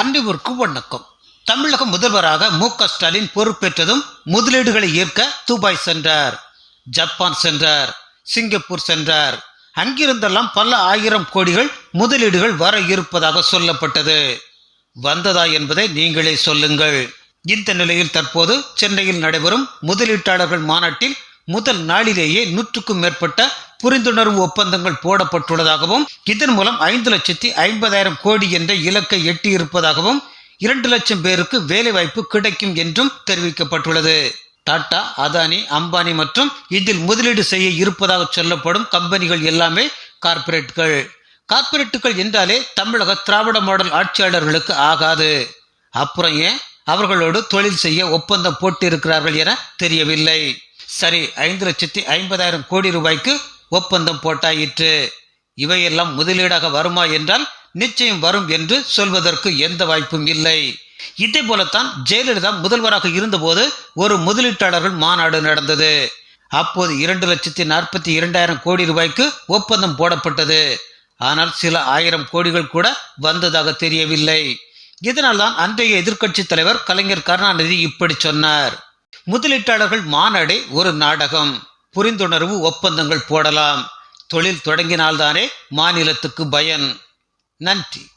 அன்றிவருக்கு வணக்கம் தமிழக முதல்வராக மு க ஸ்டாலின் பொறுப்பேற்றதும் முதலீடுகளை ஏற்க துபாய் சென்றார் ஜப்பான் சென்றார் சிங்கப்பூர் சென்றார். அங்கிருந்தெல்லாம் பல ஆயிரம் கோடிகள் முதலீடுகள் வர இருப்பதாக சொல்லப்பட்டது. வந்ததா என்பதை நீங்களே சொல்லுங்கள். இந்த நிலையில் தற்போது சென்னையில் நடைபெறும் முதலீட்டாளர்கள் மாநாட்டில் முதல் நாளிலேயே நூற்றுக்கும் மேற்பட்ட புரிந்துணர்வு ஒப்பந்தங்கள் போடப்பட்டுள்ளதாகவும் இதன் மூலம் ஐந்து லட்சத்தி ஐம்பதாயிரம் கோடி என்ற இலக்கை எட்டியிருப்பதாகவும் இரண்டு லட்சம் பேருக்கு வேலைவாய்ப்பு கிடைக்கும் என்றும் தெரிவிக்கப்பட்டுள்ளது. டாடா அதானி அம்பானி மற்றும் இதில் முதலீடு செய்ய இருப்பதாக சொல்லப்படும் கம்பெனிகள் எல்லாமே கார்ப்பரேட்டுகள். கார்ப்பரேட்டுகள் என்றாலே தமிழக திராவிட மாடல் ஆட்சியாளர்களுக்கு ஆகாது. அப்புறம் ஏன்? அவர்களோடு தொழில் செய்ய ஒப்பந்தம் போட்டிருக்கிறார்கள் என தெரியவில்லை. சரி ஐந்து லட்சத்தி ஐம்பதாயிரம் கோடி ரூபாய்க்கு ஒப்பந்தம் போட்டாயிற்று. இவையெல்லாம் முதலீடாக வருமா என்றால் நிச்சயம் வரும் என்று சொல்வதற்கு எந்த வாய்ப்பும் இல்லை. இதே போலத்தான் ஜெயலலிதா முதல்வராக இருந்தபோது ஒரு முதலீட்டாளர்கள் மாநாடு நடந்தது. அப்போது இரண்டு லட்சத்தி நாற்பத்தி இரண்டாயிரம் கோடி ரூபாய்க்கு ஒப்பந்தம் போடப்பட்டது. ஆனால் சில ஆயிரம் கோடிகள் கூட வந்ததாக தெரியவில்லை. இதனால்தான் அன்றைய எதிர்க்கட்சி தலைவர் கலைஞர் கருணாநிதி இப்படி சொன்னார். முதலீட்டாளர்கள் மாநாடே ஒரு நாடகம். புரிந்துணர்வு ஒப்பந்தங்கள் போடலாம். தொழில் தொடங்கினால்தானே மாநிலத்துக்கு பயன். நன்றி.